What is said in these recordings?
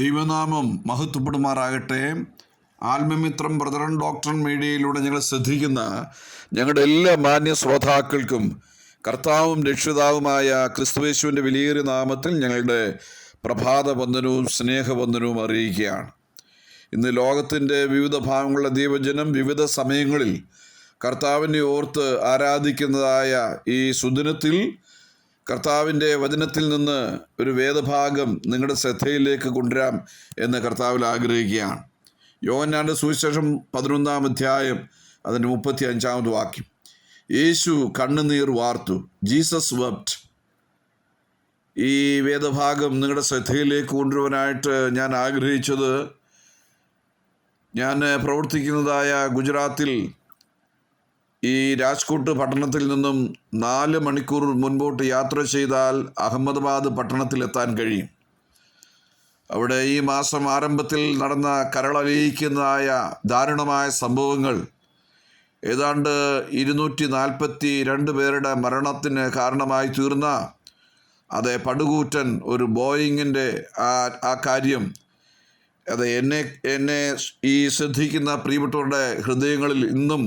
ദൈവനാമം മഹത്വപ്പെടുമാറാകട്ടെ. ആത്മമിത്രം brethren doctor മീഡിയയിലൂടെ ഞങ്ങൾ ശ്രദ്ധിക്കുന്ന ഞങ്ങളുടെ എല്ലാ മാന്യ ശ്രോതാക്കൾക്കും കർത്താവും രക്ഷിതാവുമായ ക്രിസ്തുവേശുവിന്റെ വിലയേറിയ നാമത്തിൽ ഞങ്ങളുടെ പ്രഭാത വന്ദനവും സ്നേഹവന്ദനവും അറിയിക്കുകയാണ്. ഇന്ന് ലോകത്തിന്റെ വിവിധ ഭാഗങ്ങളിലെ ദൈവജനം വിവിധ സമയങ്ങളിൽ കർത്താവിനെ ഓർത്ത് ആരാധിക്കുന്നതായ ഈ സുദിനത്തിൽ കർത്താവിന്റെ വചനത്തിൽ നിന്ന് ഒരു വേദഭാഗം നിങ്ങളുടെ ശ്രദ്ധയിലേക്ക് കൊണ്ടുവരാം എന്ന് കർത്താവിൽ ആഗ്രഹിക്കുകയാണ്. യോഹന്നാന്റെ സുവിശേഷം പതിനൊന്നാം അധ്യായം അതിന്റെ മുപ്പത്തി അഞ്ചാമത് വാക്യം. യേശു കണ്ണുനീർ വാർത്തു ജീസസ് വെപ്റ്റ് ഈ വേദഭാഗം നിങ്ങളുടെ ശ്രദ്ധയിലേക്ക് കൊണ്ടുവരാനായിട്ട് ഞാൻ ആഗ്രഹിച്ചത് ഞാൻ പ്രവർത്തിക്കുന്നതായ ഗുജറാത്തിൽ ഈ രാജ്കോട്ട് പട്ടണത്തിൽ നിന്നും നാല് മണിക്കൂർ മുൻപോട്ട് യാത്ര ചെയ്താൽ അഹമ്മദാബാദ് പട്ടണത്തിലെത്താൻ കഴിയും. അവിടെ ഈ മാസം ആരംഭത്തിൽ നടന്ന കരളലിയിക്കുന്നതായ ദാരുണമായ സംഭവങ്ങൾ. ഏതാണ്ട് ഇരുന്നൂറ്റി നാൽപ്പത്തി രണ്ട് പേരുടെ മരണത്തിന് കാരണമായി തീർന്ന അതെ പടുകൂറ്റൻ ഒരു ബോയിങ്ങിന്റെ ആ ആ കാര്യം. അത് എന്നെ എന്നെ ഈ ശ്രദ്ധിക്കുന്ന പ്രിയപ്പെട്ടവരുടെ ഹൃദയങ്ങളിൽ ഇന്നും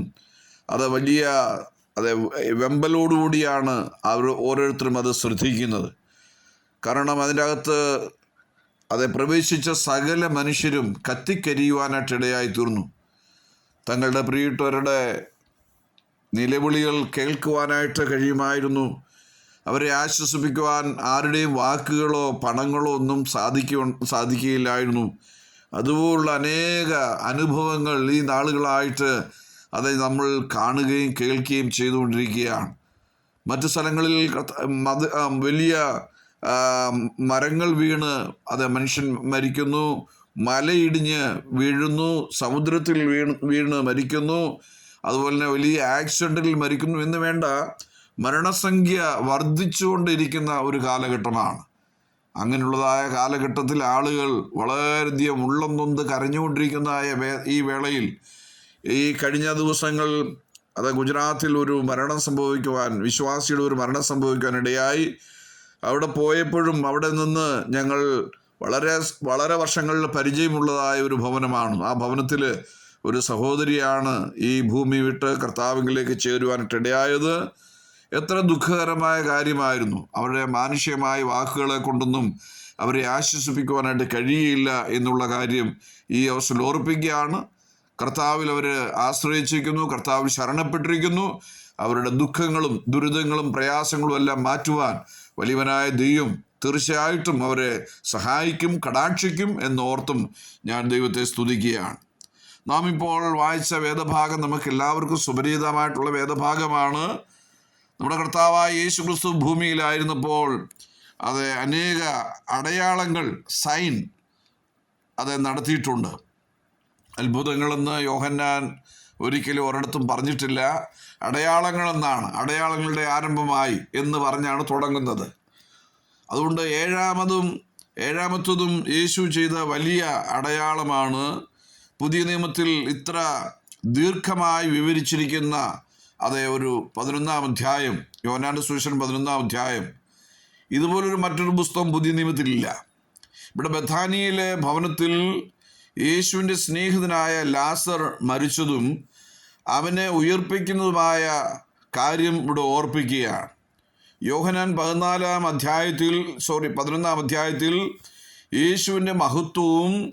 അത് വലിയ അത് വെമ്പലോടുകൂടിയാണ് അവർ ഓരോരുത്തരും അത് ശ്രദ്ധിക്കുന്നത്. കാരണം അതിന്റെ അകത്ത് അത് പ്രവേശിച്ച സകല മനുഷ്യരും കത്തിക്കരിയുവാനായിട്ട് ഇടയായി തീർന്നു. തങ്ങളുടെ പ്രിയപ്പെട്ടവരുടെ നിലവിളികൾ കേൾക്കുവാനായിട്ട് കഴിയുമായിരുന്നു. അവരെ ആശ്വസിപ്പിക്കുവാൻ ആരുടെയും വാക്കുകളോ പണങ്ങളോ ഒന്നും സാധിക്കു സാധിക്കുകയില്ലായിരുന്നു. അതുപോലുള്ള അനേക അനുഭവങ്ങൾ ഈ നാളുകളായിട്ട് അത് നമ്മൾ കാണുകയും കേൾക്കുകയും ചെയ്തുകൊണ്ടിരിക്കുകയാണ്. മറ്റു സ്ഥലങ്ങളിൽ മത വലിയ മരങ്ങൾ വീണ് അത് മനുഷ്യൻ മരിക്കുന്നു. മലയിടിഞ്ഞ് വീഴുന്നു. സമുദ്രത്തിൽ വീണ് വീണ് മരിക്കുന്നു. അതുപോലെ തന്നെ വലിയ ആക്സിഡന്റിൽ മരിക്കുന്നു. എന്ന് വേണ്ട മരണസംഖ്യ വർദ്ധിച്ചുകൊണ്ടിരിക്കുന്ന ഒരു കാലഘട്ടമാണ്. അങ്ങനെയുള്ളതായ കാലഘട്ടത്തിൽ ആളുകൾ വളരെയധികം ഉള്ളം നൊന്ത് കരഞ്ഞുകൊണ്ടിരിക്കുന്നതായ ഈ വേളയിൽ ഈ കഴിഞ്ഞ ദിവസങ്ങൾ അത് ഗുജറാത്തിൽ ഒരു മരണം സംഭവിക്കുവാൻ വിശ്വാസിയുടെ ഒരു മരണം സംഭവിക്കുവാൻ ഇടയായി. അവിടെ പോയപ്പോഴും അവിടെ നിന്ന് ഞങ്ങൾ വളരെ വളരെ വർഷങ്ങളിൽ പരിചയമുള്ളതായ ഒരു ഭവനമാണ്. ആ ഭവനത്തിൽ ഒരു സഹോദരിയാണ് ഈ ഭൂമി വിട്ട് കർത്താവിലേക്ക് ചേരുവാനിട്ടിടയായത് എത്ര ദുഃഖകരമായ കാര്യമായിരുന്നു. അവരുടെ മാനുഷികമായ വാക്കുകളെ കൊണ്ടൊന്നും അവരെ ആശ്വസിപ്പിക്കുവാനായിട്ട് കഴിയില്ല എന്നുള്ള കാര്യം ഈ അവസരം ഓർപ്പിക്കുകയാണ്. കർത്താവിൽ അവർ ആശ്രയിച്ചിരിക്കുന്നു കർത്താവിൽ ശരണപ്പെട്ടിരിക്കുന്നു. അവരുടെ ദുഃഖങ്ങളും ദുരിതങ്ങളും പ്രയാസങ്ങളും എല്ലാം മാറ്റുവാൻ വലിയവനായ ദൈവം തീർച്ചയായിട്ടും അവരെ സഹായിക്കും കടാക്ഷിക്കും എന്നോർത്തും ഞാൻ ദൈവത്തെ സ്തുതിക്കുകയാണ്. നാം ഇപ്പോൾ വായിച്ച വേദഭാഗം നമുക്ക് എല്ലാവർക്കും സുപരിചിതമായിട്ടുള്ള വേദഭാഗമാണ്. നമ്മുടെ കർത്താവായ യേശു ക്രിസ്തു ഭൂമിയിലായിരുന്നപ്പോൾ അത് അനേക അടയാളങ്ങൾ സൈൻ അത് നടത്തിയിട്ടുണ്ട്. അത്ഭുതങ്ങളെന്ന് യോഹന്നാൻ ഒരിക്കലും ഒരിടത്തും പറഞ്ഞിട്ടില്ല. അടയാളങ്ങളെന്നാണ് അടയാളങ്ങളുടെ ആരംഭമായി എന്ന് പറഞ്ഞാണ് തുടങ്ങുന്നത്. അതുകൊണ്ട് ഏഴാമതും ഏഴാമത്തതും യേശു ചെയ്ത വലിയ അടയാളമാണ് പുതിയ നിയമത്തിൽ ഇത്ര ദീർഘമായി വിവരിച്ചിരിക്കുന്ന അതേ ഒരു പതിനൊന്നാം അധ്യായം യോനാന്റെ സുവിശേഷം പതിനൊന്നാം അധ്യായം. ഇതുപോലൊരു മറ്റൊരു പുസ്തകം പുതിയ നിയമത്തിലില്ല. ഇവിടെ ബഥാനിയിലെ ഭവനത്തിൽ യേശുവിന്റെ സ്നേഹിതനായ ലാസർ മരിച്ചതും അവനെ ഉയർപ്പിക്കുന്നതുമായ കാര്യം ഇവിടെ ഓർപ്പിക്കുകയാണ്. യോഹനാൻ പതിനാലാം അധ്യായത്തിൽ സോറി പതിനൊന്നാം അധ്യായത്തിൽ യേശുവിന്റെ മഹത്വവും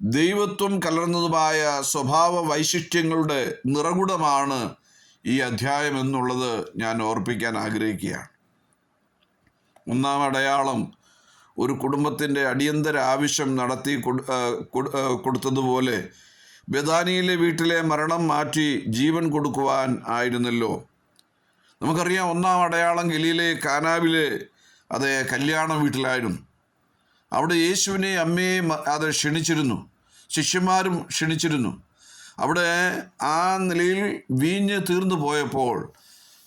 ദൈവത്വം കലർന്നതുമായ സ്വഭാവ വൈശിഷ്ട്യങ്ങളുടെ നിറകുടമാണ് ഈ അധ്യായം എന്നുള്ളത് ഞാൻ ഓർപ്പിക്കാൻ ആഗ്രഹിക്കുകയാണ്. ഒന്നാം അടയാളം ഒരു കുടുംബത്തിന്റെ അടിയന്തര ആവശ്യം നടത്തി കൊടുത്തതുപോലെ ബദാനിയിലെ വീട്ടിലെ മരണം മാറ്റി ജീവൻ കൊടുക്കുവാൻ ആയിരുന്നല്ലോ. നമുക്കറിയാം ഒന്നാം അടയാളം ഗലിയിലെ കാനാവിലെ അതെ കല്യാണ വീട്ടിലായിരുന്നു. അവിടെ യേശുവിനെ അമ്മയെ അത് ക്ഷണിച്ചിരുന്നു. ശിഷ്യന്മാരും ക്ഷണിച്ചിരുന്നു. അവിടെ ആ നിലയിൽ വീഞ്ഞ് തീർന്നു പോയപ്പോൾ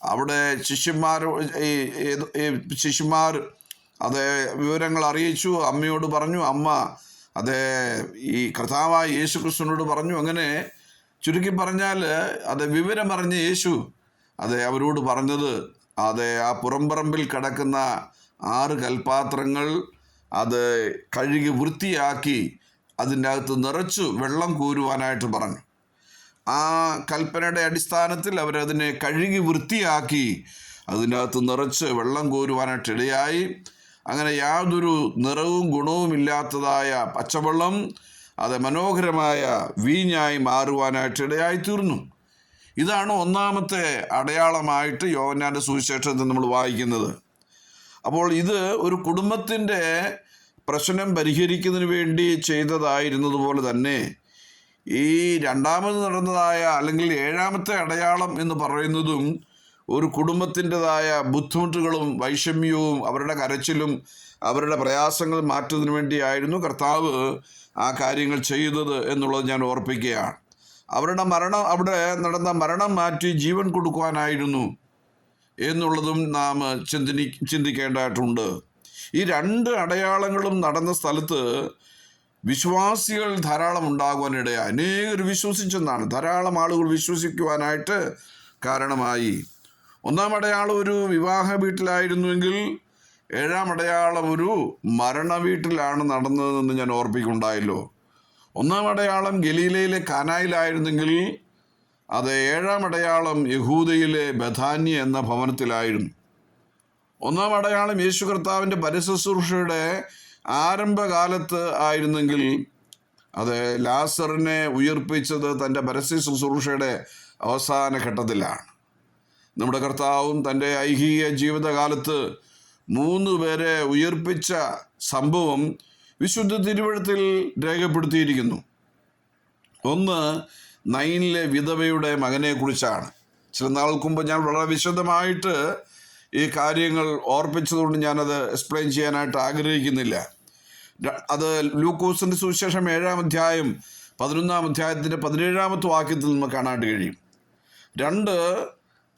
അവിടെ ശിഷ്യന്മാർ ശിഷ്യന്മാർ അത് വിവരങ്ങൾ അറിയിച്ചു അമ്മയോട് പറഞ്ഞു അമ്മ അത് ഈ കർത്താവായ യേശു കൃഷ്ണനോട് പറഞ്ഞു. അങ്ങനെ ചുരുക്കി പറഞ്ഞാൽ അത് വിവരം അറിഞ്ഞ യേശു അത് അവരോട് പറഞ്ഞത് അത് ആ പുറംപറമ്പിൽ കിടക്കുന്ന ആറ് കൽപാത്രങ്ങൾ അത് കഴുകി വൃത്തിയാക്കി അതിന്റെ അകത്ത് നിറച്ചു വെള്ളം കോരുവാനായിട്ട് പറഞ്ഞു. ആ കൽപ്പനയുടെ അടിസ്ഥാനത്തിൽ അവരതിനെ കഴുകി വൃത്തിയാക്കി അതിനകത്ത് നിറച്ച് വെള്ളം കോരുവാനായിട്ട് ഇടയായി. അങ്ങനെ യാതൊരു നിറവും ഗുണവും ഇല്ലാത്തതായ പച്ചവെള്ളം അത് മനോഹരമായ വീഞ്ഞായി മാറുവാനായിട്ട് ഇടയായിത്തീർന്നു. ഇതാണ് ഒന്നാമത്തെ അടയാളമായിട്ട് യോവന്നാന്റെ സുവിശേഷത്തിൽ നമ്മൾ വായിക്കുന്നത്. അപ്പോൾ ഇത് ഒരു കുടുംബത്തിന്റെ പ്രശ്നം പരിഹരിക്കുന്നതിന് വേണ്ടി ചെയ്തതായിരുന്നതുപോലെ തന്നെ ഈ രണ്ടാമത് നടന്നതായ അല്ലെങ്കിൽ ഏഴാമത്തെ അടയാളം എന്ന് പറയുന്നതും ഒരു കുടുംബത്തിന്റെതായ ബുദ്ധിമുട്ടുകളും വൈഷമ്യവും അവരുടെ കരച്ചിലും അവരുടെ പ്രയാസങ്ങൾ മാറ്റുന്നതിന് വേണ്ടിയായിരുന്നു കർത്താവ് ആ കാര്യങ്ങൾ ചെയ്തത് എന്നുള്ളത് ഞാൻ ഓർപ്പിക്കുകയാണ്. അവരുടെ മരണം അവിടെ നടന്ന മരണം മാറ്റി ജീവൻ കൊടുക്കുവാനായിരുന്നു എന്നുള്ളതും നാം ചിന്തി ചിന്തിക്കേണ്ടതായിട്ടുണ്ട്. ഈ രണ്ട് അടയാളങ്ങളും നടന്ന സ്ഥലത്ത് വിശ്വാസികൾ ധാരാളം ഉണ്ടാകുവാനിടയായി. അനേകർ വിശ്വസിച്ചെന്നാണ്. ധാരാളം ആളുകൾ വിശ്വസിക്കുവാനായിട്ട് കാരണമായി. ഒന്നാം അടയാളം ഒരു വിവാഹ വീട്ടിലായിരുന്നുവെങ്കിൽ ഏഴാം അടയാളം ഒരു മരണ വീട്ടിലാണ് നടന്നതെന്ന് ഞാൻ ഓർപ്പിക്കുണ്ടായല്ലോ ഒന്നാം അടയാളം ഗലീലയിലെ കാനായിലായിരുന്നെങ്കിൽ അത് ഏഴാം അടയാളം യഹൂദയിലെ ബഥാന്യ എന്ന ഭവനത്തിലായിരുന്നു. ഒന്നാം അടയാളം യേശു കർത്താവിന്റെ പരിശുശ്രൂഷയുടെ ആരംഭകാലത്ത് ആയിരുന്നെങ്കിൽ അത് ലാസറിനെ ഉയർപ്പിച്ചത് തന്റെ പരസ്യ ശുശ്രൂഷയുടെ അവസാന ഘട്ടത്തിലാണ്. നമ്മുടെ കർത്താവും തന്റെ ഐഹിക ജീവിതകാലത്ത് മൂന്ന് പേരെ ഉയർപ്പിച്ച സംഭവം വിശുദ്ധ തിരുവഴുത്തിൽ രേഖപ്പെടുത്തിയിരിക്കുന്നു. ഒന്ന് നൈനിലെ വിധവയുടെ മകനെക്കുറിച്ചാണ് ചില നാൾക്ക് മുമ്പ് ഞാൻ വളരെ വിശദമായിട്ട് ഈ കാര്യങ്ങൾ ഓർപ്പിച്ചതുകൊണ്ട് ഞാനത് എക്സ്പ്ലെയിൻ ചെയ്യാനായിട്ട് ആഗ്രഹിക്കുന്നില്ല. അത് ലൂക്കോസിന്റെ സുവിശേഷം ഏഴാം അധ്യായം പതിനൊന്നാം അധ്യായത്തിന്റെ പതിനേഴാമത്തെ വാക്യത്തിൽ നമുക്ക് കാണാനായിട്ട് കഴിയും. രണ്ട്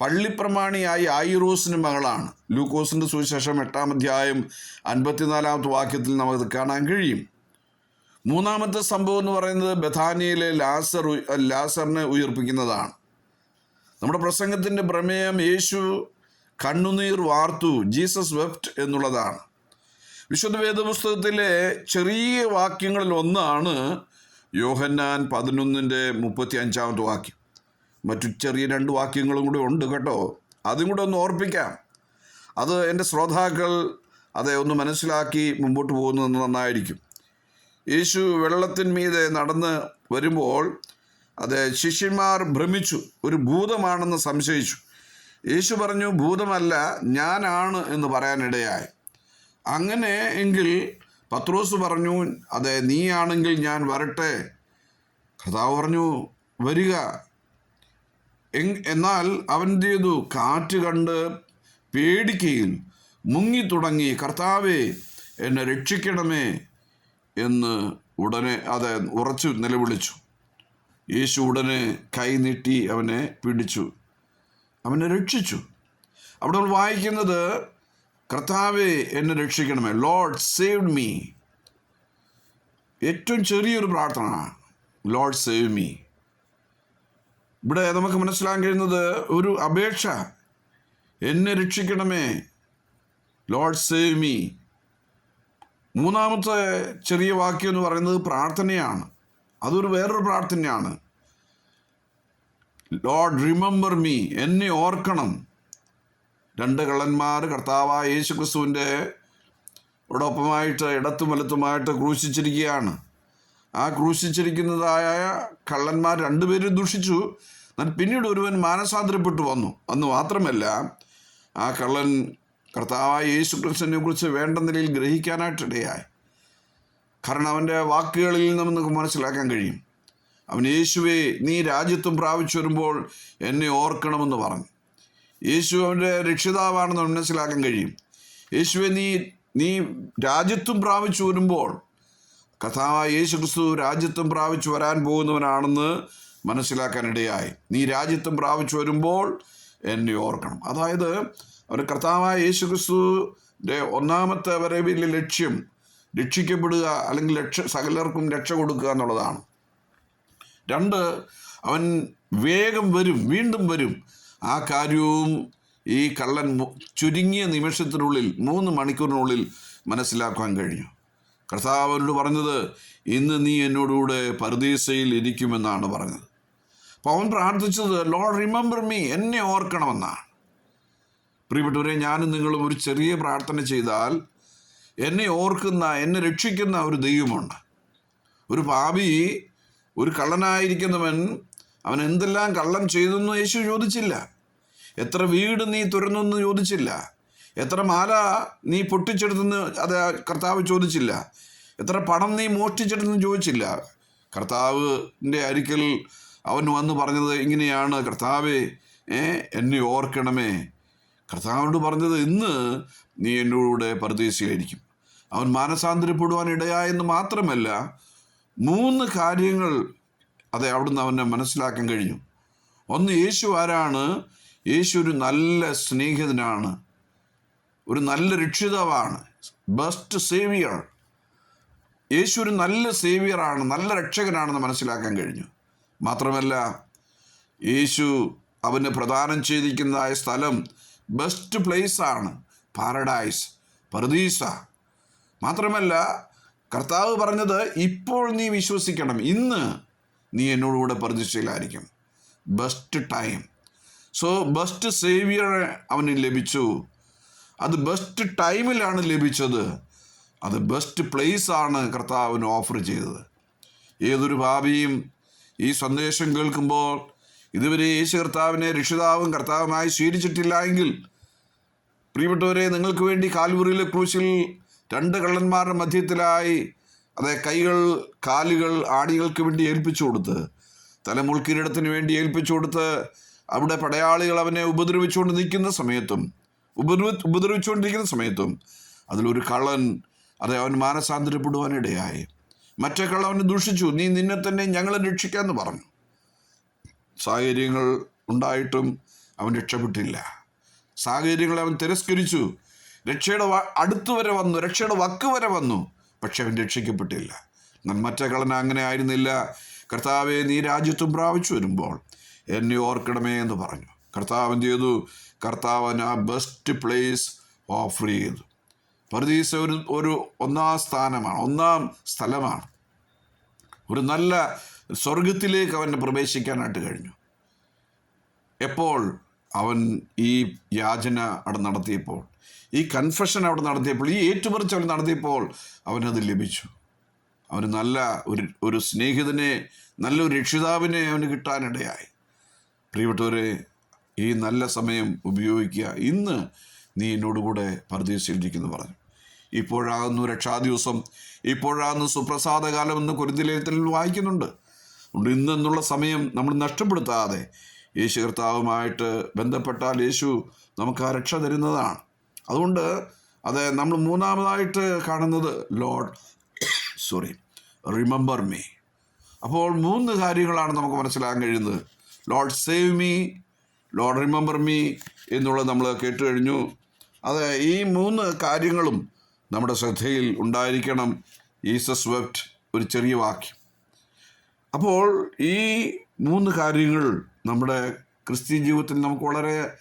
പള്ളിപ്രമാണിയായി ആയിറോസിന് മകളാണ്. ലൂക്കോസിന്റെ സുവിശേഷം എട്ടാം അധ്യായം അൻപത്തിനാലാമത്തെ വാക്യത്തിൽ നമുക്ക് കാണാൻ കഴിയും. മൂന്നാമത്തെ സംഭവം എന്ന് പറയുന്നത് ബഥാനിയയിലെ ലാസർ ലാസറിനെ ഉയർപ്പിക്കുന്നതാണ്. നമ്മുടെ പ്രസംഗത്തിന്റെ പ്രമേയം യേശു കണ്ണുനീർ വാർത്തു ജീസസ് വെഫ്റ്റ് എന്നുള്ളതാണ്. വിശുദ്ധ വേദപുസ്തകത്തിലെ ചെറിയ വാക്യങ്ങളിൽ ഒന്നാണ് യോഹന്നാൻ പതിനൊന്നിന്റെ മുപ്പത്തി അഞ്ചാമത്തെ വാക്യം. മറ്റു ചെറിയ രണ്ട് വാക്യങ്ങളും കൂടി ഉണ്ട് കേട്ടോ. അതും കൂടെ ഒന്ന് ഓർപ്പിക്കാം. അത് എന്റെ ശ്രോതാക്കൾ അതെ ഒന്ന് മനസ്സിലാക്കി മുമ്പോട്ട് പോകുന്നത് നന്നായിരിക്കും. യേശു വെള്ളത്തിന്മീതെ നടന്ന് വരുമ്പോൾ അതെ ശിഷ്യന്മാർ ഭ്രമിച്ചു. ഒരു ഭൂതമാണെന്ന് സംശയിച്ചു. യേശു പറഞ്ഞു ഭൂതമല്ല ഞാനാണ് എന്ന് പറയാനിടയായി. അങ്ങനെ എങ്കിൽ പത്രോസ് പറഞ്ഞു അതെ നീയാണെങ്കിൽ ഞാൻ വരട്ടെ. കഥാവ് പറഞ്ഞു വരിക. എന്നാൽ അവൻ എന്ത് ചെയ്തു? കാറ്റ് കണ്ട് പേടിക്കുകയും മുങ്ങി തുടങ്ങി കർത്താവേ എന്നെ രക്ഷിക്കണമേ എന്ന് ഉടനെ അത് ഉറച്ചു നിലവിളിച്ചു. യേശു ഉടനെ കൈനീട്ടി അവനെ പിടിച്ചു. അവനെ രക്ഷിച്ചു. അവിടെ വായിക്കുന്നത് കർത്താവെ എന്നെ രക്ഷിക്കണമേ. ലോഡ് സേവ് മീ ഏറ്റവും ചെറിയൊരു പ്രാർത്ഥന ലോഡ് സേവ് മീ ഇവിടെ നമുക്ക് മനസ്സിലാക്കാൻ കഴിയുന്നത് ഒരു അപേക്ഷ. എന്നെ രക്ഷിക്കണമേ. ലോഡ് സേവ് മീ മൂന്നാമത്തെ ചെറിയ വാക്യം എന്ന് പറയുന്നത് പ്രാർത്ഥനയാണ്. അതൊരു വേറൊരു പ്രാർത്ഥനയാണ്. ലോഡ് റിമെമ്പർ മീ എന്നെ ഓർക്കണം. രണ്ട് കള്ളന്മാർ കർത്താവായ യേശു ക്രിസ്തുവിന്റെ ഒടൊപ്പമായിട്ട് ഇടത്തും വലത്തുമായിട്ട് ക്രൂശിച്ചിരിക്കുകയാണ്. ആ ക്രൂശിച്ചിരിക്കുന്നതായ കള്ളന്മാർ രണ്ടുപേരും ദുഷിച്ചു. എന്നാൽ പിന്നീട് ഒരുവൻ മാനസാന്തരപ്പെട്ടു വന്നു. അന്ന് മാത്രമല്ല ആ കള്ളൻ കർത്താവായ യേശു ക്രിസ്തുവിനെ കുറിച്ച് വേണ്ട നിലയിൽ ഗ്രഹിക്കാനായിട്ടിടയായി. കാരണം അവന്റെ വാക്കുകളിൽ നിന്നും നമുക്ക് മനസ്സിലാക്കാൻ കഴിയും. അവൻ യേശുവെ നീ രാജ്യത്വം പ്രാപിച്ചു വരുമ്പോൾ എന്നെ ഓർക്കണമെന്ന് പറഞ്ഞു. യേശു അവന്റെ രക്ഷിതാവാണെന്ന് മനസ്സിലാക്കാൻ കഴിയും. യേശുവെ നീ നീ രാജ്യത്വം പ്രാപിച്ചു വരുമ്പോൾ കഥാവായ യേശു ക്രിസ്തു രാജ്യത്വം പ്രാപിച്ചു വരാൻ പോകുന്നവനാണെന്ന് മനസ്സിലാക്കാനിടയായി. നീ രാജ്യത്വം പ്രാപിച്ചു വരുമ്പോൾ എന്നെ ഓർക്കണം. അതായത് അവർ കർത്താവായ യേശു ക്രിസ്തുവിന്റെ ഒന്നാമത്തെ വരവിലെ ലക്ഷ്യം രക്ഷിക്കപ്പെടുക അല്ലെങ്കിൽ രക്ഷ സകലർക്കും രക്ഷ കൊടുക്കുക എന്നുള്ളതാണ്. രണ്ട് അവൻ വേഗം വരും വീണ്ടും വരും. ആ കാര്യവും ഈ കള്ളൻ ചുരുങ്ങിയ നിമിഷത്തിനുള്ളിൽ മൂന്ന് മണിക്കൂറിനുള്ളിൽ മനസ്സിലാക്കാൻ കഴിഞ്ഞു. കർത്താവിനോട് പറഞ്ഞത് ഇന്ന് നീ എന്നോടുകൂടെ പരദീസയിൽ ഇരിക്കുമെന്നാണ് പറഞ്ഞത്. അപ്പോൾ അവൻ പ്രാർത്ഥിച്ചത് ലോഡ് റിമെമ്പർ മീ എന്നെ ഓർക്കണമെന്നാണ്. പ്രിയപ്പെട്ടവരെ ഞാനും നിങ്ങളും ഒരു ചെറിയ പ്രാർത്ഥന ചെയ്താൽ എന്നെ ഓർക്കുന്ന എന്നെ രക്ഷിക്കുന്ന ഒരു ദൈവമുണ്ട്. ഒരു പാപി ഒരു കള്ളനായിരിക്കുന്നവൻ അവൻ എന്തെല്ലാം കള്ളം ചെയ്തെന്ന് യേശു ചോദിച്ചില്ല. എത്ര വീട് നീ തുറന്നെന്ന് ചോദിച്ചില്ല. എത്ര മാല നീ പൊട്ടിച്ചെടുത്തെന്ന് അത് കർത്താവ് ചോദിച്ചില്ല. എത്ര പണം നീ മോഷ്ടിച്ചെടുത്തെന്ന് ചോദിച്ചില്ല. കർത്താവിന്റെ അരിക്കൽ അവൻ വന്ന് പറഞ്ഞത് ഇങ്ങനെയാണ്. കർത്താവേ എന്നെ ഓർക്കണമേ. കർത്താവിനോട് പറഞ്ഞത് ഇന്ന് നീ എന്നോടുകൂടെ പരദേശിയായിരിക്കും. അവൻ മാനസാന്തരപ്പെടുവാൻ ഇടയായെന്ന് മാത്രമല്ല മൂന്ന് കാര്യങ്ങൾ അത് അവിടുന്ന് അവനെ മനസ്സിലാക്കാൻ കഴിഞ്ഞു. ഒന്ന് യേശു ആരാണ്? യേശു ഒരു നല്ല സ്നേഹിതനാണ്. ഒരു നല്ല രക്ഷിതാവാണ്. ബെസ്റ്റ് സേവിയർ യേശു ഒരു നല്ല സേവിയറാണ് നല്ല രക്ഷകനാണെന്ന് മനസ്സിലാക്കാൻ കഴിഞ്ഞു. മാത്രമല്ല യേശു അവന് പ്രദാനം ചെയ്തിരിക്കുന്ന ആ സ്ഥലം ബെസ്റ്റ് പ്ലേസ് ആണ്. പാരഡൈസ് പർദീസ മാത്രമല്ല കർത്താവ് പറഞ്ഞത് ഇപ്പോൾ നീ വിശ്വസിക്കണം. ഇന്ന് നീ എന്നോടുകൂടെ പർദീസയിലായിരിക്കും ബെസ്റ്റ് ടൈം സോ ബെസ്റ്റ് സേവിയറെ അവന് ലഭിച്ചു. അത് ബെസ്റ്റ് ടൈമിലാണ് ലഭിച്ചത്. അത് ബെസ്റ്റ് പ്ലേസ് ആണ് കർത്താവിന് ഓഫർ ചെയ്തത്. ഏതൊരു ഭാവിയും ഈ സന്ദേശം കേൾക്കുമ്പോൾ ഇതുവരെ യേശു കർത്താവിനെ രക്ഷിതാവും കർത്താവുമായി സ്വീകരിച്ചിട്ടില്ല എങ്കിൽ പ്രിയപ്പെട്ടവരെ നിങ്ങൾക്ക് വേണ്ടി കാൽവുറിയിലെ ക്രൂശിൽ രണ്ട് കള്ളന്മാരുടെ മധ്യത്തിലായി അതെ കൈകൾ കാലുകൾ ആടികൾക്ക് വേണ്ടി ഏൽപ്പിച്ചു കൊടുത്ത് തലമുൾക്കിരീടത്തിന് വേണ്ടി ഏൽപ്പിച്ചു കൊടുത്ത് അവിടെ പടയാളികൾ അവനെ ഉപദ്രവിച്ചുകൊണ്ട് നിൽക്കുന്ന സമയത്തും ഉപദ്രവ ഉപദ്രവിച്ചുകൊണ്ടിരിക്കുന്ന സമയത്തും അതിലൊരു കള്ളൻ അതെ അവൻ മാനസാന്തരപ്പെടുവാനിടയായി. മറ്റേ കള്ളൻ അവനെ ദൂഷിച്ചു. നീ നിന്നെ തന്നെ ഞങ്ങളെ രക്ഷിക്കാമെന്ന് പറഞ്ഞു. സാഹചര്യങ്ങൾ ഉണ്ടായിട്ടും അവൻ രക്ഷപ്പെട്ടില്ല. സാഹചര്യങ്ങളെ അവൻ തിരസ്കരിച്ചു. രക്ഷയുടെ അടുത്ത് വരെ വന്നു. രക്ഷയുടെ വക്ക് വരെ വന്നു. പക്ഷെ അവൻ രക്ഷിക്കപ്പെട്ടില്ല. മറ്റേ കളന അങ്ങനെ ആയിരുന്നില്ല. കർത്താവെ നീ രാജ്യത്തും പ്രാപിച്ചു വരുമ്പോൾ എന്നെ ഓർക്കണമേ എന്ന് പറഞ്ഞു. കർത്താവ് എന്ത് ചെയ്തു? കർത്താവൻ ആ ബെസ്റ്റ് പ്ലേസ് ഓഫർ ചെയ്തു. പർദീസ ഒരു ഒരു ഒന്നാം സ്ഥാനമാണ് ഒന്നാം സ്ഥലമാണ്. ഒരു നല്ല സ്വർഗത്തിലേക്ക് അവന് പ്രവേശിക്കാനായിട്ട് കഴിഞ്ഞു. എപ്പോൾ? അവൻ ഈ യാചന അവിടെ നടത്തിയപ്പോൾ. ഈ കൺഫഷൻ അവിടെ നടത്തിയപ്പോൾ ഈ ഏറ്റുപറിച്ച് അവൻ നടത്തിയപ്പോൾ അവനത് ലഭിച്ചു. അവന് നല്ല ഒരു ഒരു സ്നേഹിതനെ നല്ലൊരു രക്ഷിതാവിനെ അവന് കിട്ടാനിടയായി. പ്രിയപ്പെട്ടവരെ ഈ നല്ല സമയം ഉപയോഗിക്കുക. ഇന്ന് നീ എന്നോടുകൂടെ പരദേശിച്ചിരിക്കുന്നു പറഞ്ഞു. ഇപ്പോഴാകുന്നു രക്ഷാദിവസം. ഇപ്പോഴാകുന്നു സുപ്രസാദകാലം എന്ന് കുരുതിലേത്തിൽ വായിക്കുന്നുണ്ട്. അതുകൊണ്ട് ഇന്നെന്നുള്ള സമയം നമ്മൾ നഷ്ടപ്പെടുത്താതെ യേശു കർത്താവുമായിട്ട് ബന്ധപ്പെട്ടാൽ യേശു നമുക്ക് ആ രക്ഷ തരുന്നതാണ്. അതുകൊണ്ട് അത് നമ്മൾ മൂന്നാമതായിട്ട് കാണുന്നത് ലോഡ് സോറി റിമെമ്പർ മീ. അപ്പോൾ മൂന്ന് കാര്യങ്ങളാണ് നമുക്ക് മനസ്സിലാക്കാൻ കഴിയുന്നത്. Lord save me. Lord remember me എന്നുള്ളത് നമ്മൾ കേട്ട് കഴിഞ്ഞു. അത് ഈ മൂന്ന് കാര്യങ്ങളും നമ്മുടെ ശ്രദ്ധയിൽ ഉണ്ടായിരിക്കണം. ഈസസ് വെപ്റ്റ് ഒരു ചെറിയ വാക്യം. അപ്പോൾ ഈ മൂന്ന് കാര്യങ്ങൾ നമ്മുടെ ക്രിസ്ത്യൻ ജീവിതത്തിൽ നമുക്ക് വളരെ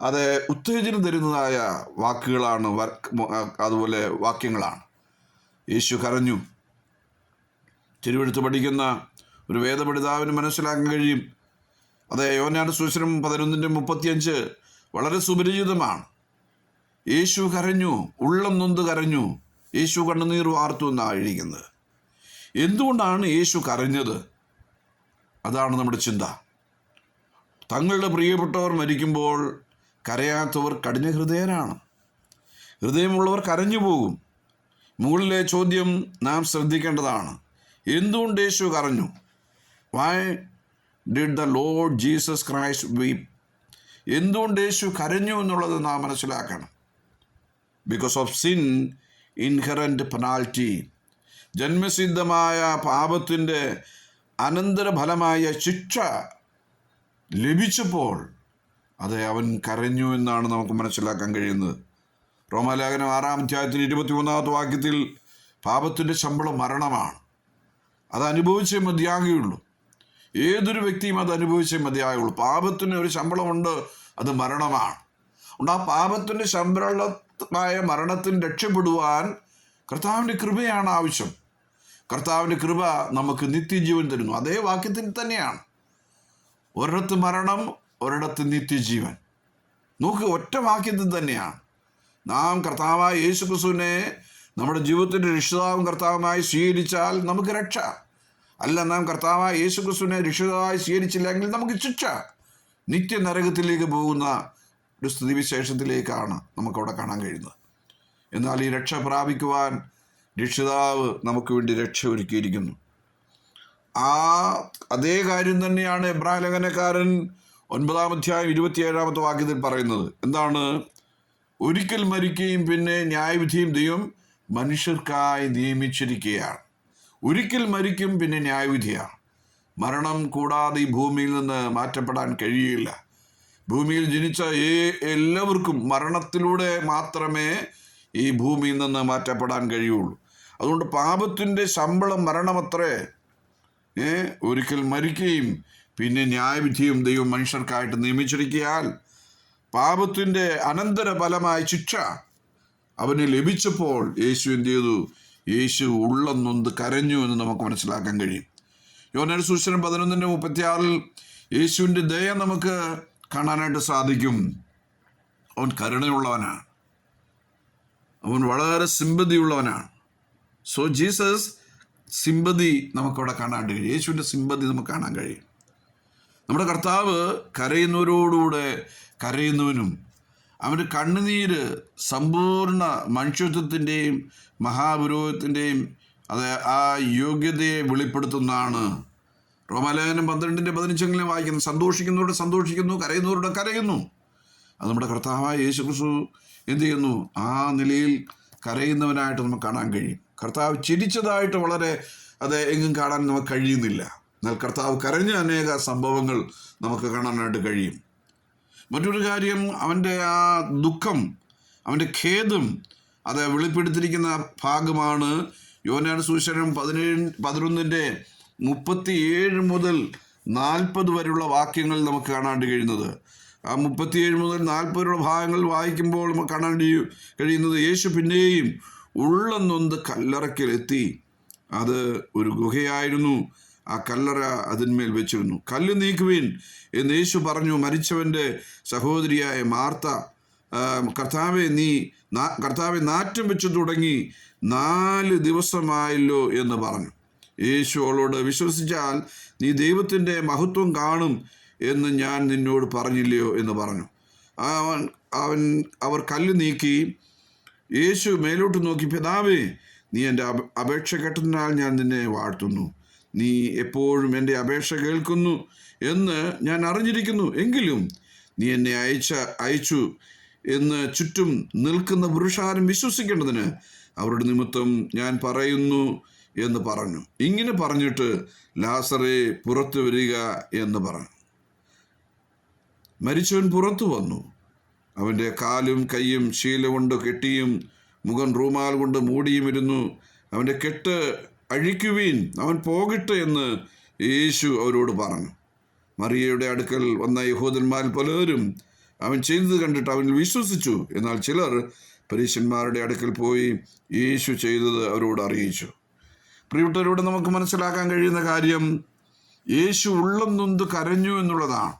അത് ഉത്തേജനം തരുന്നതായ വാക്കുകളാണ് അതുപോലെ വാക്യങ്ങളാണ്. യേശു കരഞ്ഞു. തിരുവെടുത്ത് പഠിക്കുന്ന ഒരു വേദപഠിതാവിന് മനസ്സിലാക്കാൻ കഴിയും. അതെ യോനാട് സുശ്രം പതിനൊന്നിന്റെ മുപ്പത്തിയഞ്ച് വളരെ സുപരിചിതമാണ്. യേശു കരഞ്ഞു ഉള്ളം നൊന്ത് കരഞ്ഞു യേശു കണ്ണുനീർ വാർത്തു എന്നാണ് എഴുതിക്കുന്നത് എന്തുകൊണ്ടാണ് യേശു കരഞ്ഞത്? അതാണ് നമ്മുടെ ചിന്ത. തങ്ങളുടെ പ്രിയപ്പെട്ടവർ മരിക്കുമ്പോൾ കരയാത്തവർ കഠിന ഹൃദയരാണ്. ഹൃദയമുള്ളവർ കരഞ്ഞു പോകും. മുകളിലെ ചോദ്യം നാം ശ്രദ്ധിക്കേണ്ടതാണ്. എന്തുകൊണ്ട് യേശു കരഞ്ഞു? Why did the lord Jesus Christ weep എന്തുകൊണ്ട് യേശു കരഞ്ഞു എന്നുള്ളത് നാം മനസ്സിലാക്കണം. Because of sin inherent penalty ജന്മസിദ്ധമായ പാപത്തിന്റെ അനന്തരഫലമായ ശിക്ഷ ലഭിച്ചപ്പോൾ അതെ അവൻ കരഞ്ഞു എന്നാണ് നമുക്ക് മനസ്സിലാക്കാൻ കഴിയുന്നത്. റോമാലേഖനം ആറാം അധ്യായത്തിൽ ഇരുപത്തിമൂന്നാമത്തെ വാക്യത്തിൽ പാപത്തിന്റെ ശമ്പളം മരണമാണ്. അത് അനുഭവിച്ചേ മതിയാകുകയുള്ളൂ. ഏതൊരു വ്യക്തിയും അത് അനുഭവിച്ചേ മതിയാകുള്ളൂ പാപത്തിന് ഒരു ശമ്പളമുണ്ട് അത് മരണമാണ്. അതുകൊണ്ട് ആ പാപത്തിന്റെ ശമ്പളമായ മരണത്തിന് രക്ഷപ്പെടുവാൻ കർത്താവിന്റെ കൃപയാണ് ആവശ്യം. കർത്താവിന്റെ കൃപ നമുക്ക് നിത്യജീവൻ തരുന്നു. അതേ വാക്യത്തിൽ തന്നെയാണ്. ഒരിടത്ത് മരണം ഒരിടത്ത് നിത്യജീവൻ. നോക്ക് ഒറ്റ വാക്യത്തിൽ തന്നെയാണ്. നാം കർത്താവായ യേശു ക്രിസ്തുവിനെ നമ്മുടെ ജീവിതത്തിന്റെ രക്ഷിതാവും കർത്താവുമായി സ്വീകരിച്ചാൽ നമുക്ക് രക്ഷ. അല്ല നാം കർത്താവായ യേശു ക്രിസ്തുവിനെ രക്ഷിതാവായി സ്വീകരിച്ചില്ലെങ്കിൽ നമുക്ക് ശിക്ഷ. നിത്യ നരകത്തിലേക്ക് പോകുന്ന ഒരു സ്ഥിതിവിശേഷത്തിലേക്കാണ് നമുക്കവിടെ കാണാൻ കഴിയുന്നത്. എന്നാൽ ഈ രക്ഷ പ്രാപിക്കുവാൻ രക്ഷിതാവ് നമുക്ക് വേണ്ടി രക്ഷ ഒരുക്കിയിരിക്കുന്നു. ആ അതേ കാര്യം തന്നെയാണ് എബ്രാഹിം ലേഖനക്കാരൻ ഒൻപതാം അധ്യായം ഇരുപത്തിയേഴാമത്തെ വാക്യത്തിൽ പറയുന്നത്. എന്താണ്? ഒരിക്കൽ മരിക്കുകയും പിന്നെ ന്യായവിധിയും ദൈവം മനുഷ്യർക്കായി നിയമിച്ചിരിക്കുകയാണ്. ഒരിക്കൽ മരിക്കും പിന്നെ ന്യായവിധിയാണ് മരണം കൂടാതെ ഈ ഭൂമിയിൽ നിന്ന് മാറ്റപ്പെടാൻ കഴിയില്ല. ഭൂമിയിൽ ജനിച്ച എല്ലാവർക്കും മരണത്തിലൂടെ മാത്രമേ ഈ ഭൂമിയിൽ നിന്ന് മാറ്റപ്പെടാൻ കഴിയുള്ളൂ. അതുകൊണ്ട് പാപത്തിന്റെ ശമ്പളം മരണമത്രേ. ഏ ഒരിക്കൽ മരിക്കുകയും പിന്നെ ന്യായവിധിയും ദൈവം മനുഷ്യർക്കായിട്ട് നിയമിച്ചിരിക്കയാൽ പാപത്തിന്റെ അനന്തര ഫലമായ ശിക്ഷ അവന് ലഭിച്ചപ്പോൾ യേശു എന്ത് ചെയ്തു? യേശു ഉള്ളം നൊന്ത് കരഞ്ഞു എന്ന് നമുക്ക് മനസ്സിലാക്കാൻ കഴിയും. യോനൊരു സൂചന പതിനൊന്നിന്റെ മുപ്പത്തിയാറിൽ യേശുവിന്റെ ദയ നമുക്ക് കാണാനായിട്ട് സാധിക്കും. അവൻ കരുണയുള്ളവനാണ്. അവൻ വളരെ സിമ്പതിയുള്ളവനാണ്. സോ ജീസസ് സിമ്പതി നമുക്കവിടെ കാണാണ്ട് കഴിയും. യേശുവിന്റെ സിമ്പതി നമുക്ക് കാണാൻ കഴിയും. നമ്മുടെ കർത്താവ് കരയുന്നവരോടുകൂടെ കരയുന്നവനും അവന്റെ കണ്ണുനീര് സമ്പൂർണ മനുഷ്യത്വത്തിന്റെയും മഹാപുരോഗത്തിന്റെയും അത് ആ യോഗ്യതയെ വെളിപ്പെടുത്തുന്നതാണ്. റോമാലേഖനം പന്ത്രണ്ടിന്റെ പതിനഞ്ചെങ്കിലും വായിക്കുന്നു. സന്തോഷിക്കുന്നവരോട് സന്തോഷിക്കുന്നു കരയുന്നവരോട് കരയുന്നു. അത് നമ്മുടെ കർത്താവായ യേശു ക്രിസ്തു എന്ത് ചെയ്യുന്നു? ആ നിലയിൽ കരയുന്നവനായിട്ട് നമുക്ക് കാണാൻ കഴിയും. കർത്താവ് ചിരിച്ചതായിട്ട് വളരെ അത് എങ്ങും കാണാൻ നമുക്ക് കഴിയുന്നില്ല. എന്നാൽ കർത്താവ് കരഞ്ഞ അനേക സംഭവങ്ങൾ നമുക്ക് കാണാനായിട്ട് കഴിയും. മറ്റൊരു കാര്യം അവന്റെ ആ ദുഃഖം അവന്റെ ഖേദം അത് വെളിപ്പെടുത്തിയിരിക്കുന്ന ഭാഗമാണ് യോനാട് സുശരം പതിനേഴ് പതിനൊന്നിന്റെ മുപ്പത്തിയേഴ് മുതൽ നാൽപ്പത് വരെയുള്ള വാക്യങ്ങൾ നമുക്ക് കാണാണ്ട് കഴിയുന്നത്. ആ മുപ്പത്തിയേഴ് മുതൽ നാൽപ്പത് വരെയുള്ള ഭാഗങ്ങൾ വായിക്കുമ്പോൾ നമുക്ക് കാണാണ്ട് കഴിയുന്നത് യേശു പിന്നെയും ഉള്ളം നൊന്ത് കല്ലറയ്ക്കലെത്തി. അത് ഒരു ഗുഹയായിരുന്നു. ആ കല്ലറ അതിന്മേൽ വെച്ചിരുന്നു. കല്ല് നീക്കുവിൻ എന്ന് യേശു പറഞ്ഞു. മരിച്ചവന്റെ സഹോദരിയായ മാർത്ത കർത്താവെ നീ കർത്താവെ നാറ്റം വെച്ചു തുടങ്ങി നാല് ദിവസമായല്ലോ എന്ന് പറഞ്ഞു. യേശു അവളോട് വിശ്വസിച്ചാൽ നീ ദൈവത്തിന്റെ മഹത്വം കാണും എന്ന് ഞാൻ നിന്നോട് പറഞ്ഞില്ലയോ എന്ന് പറഞ്ഞു. അവൻ അവൻ അവർ കല്ല് നീക്കി യേശു മേലോട്ട് നോക്കി പിതാവേ നീ എന്റെ അപേക്ഷ കേട്ടതിനാൽ ഞാൻ നിന്നെ വാഴ്ത്തുന്നു. നീ എപ്പോഴും എന്റെ അപേക്ഷ കേൾക്കുന്നു എന്ന് ഞാൻ അറിഞ്ഞിരിക്കുന്നു. എങ്കിലും നീ എന്നെ അയച്ച അയച്ചു. എന്ന് ചുറ്റും നിൽക്കുന്ന പുരുഷാരം വിശ്വസിക്കേണ്ടതിന് അവരുടെ നിമിത്തം ഞാൻ പറയുന്നു എന്ന് പറഞ്ഞു. ഇങ്ങനെ പറഞ്ഞിട്ട് ലാസറെ പുറത്തു വരിക എന്ന് പറഞ്ഞു. മരിച്ചവൻ പുറത്തു വന്നു. അവന്റെ കാലും കൈയും ശീല കൊണ്ട് കെട്ടിയും മുഖം റൂമാൽ കൊണ്ട് മൂടിയും ഇരുന്നു. അവന്റെ കെട്ട് അഴിക്കുവീൻ അവൻ പോകട്ടെ എന്ന് യേശു അവരോട് പറഞ്ഞു. മറിയയുടെ അടുക്കൽ വന്ന യഹൂദന്മാരിൽ പലരും അവൻ ചെയ്തത് കണ്ടിട്ട് അവനിൽ വിശ്വസിച്ചു. എന്നാൽ ചിലർ പരീശന്മാരുടെ അടുക്കൽ പോയി യേശു ചെയ്തത് അവരോട് അറിയിച്ചു. പ്രിയപ്പെട്ടവരോട് നമുക്ക് മനസ്സിലാക്കാൻ കഴിയുന്ന കാര്യം യേശു ഉള്ളം നൊന്ത് കരഞ്ഞു എന്നുള്ളതാണ്.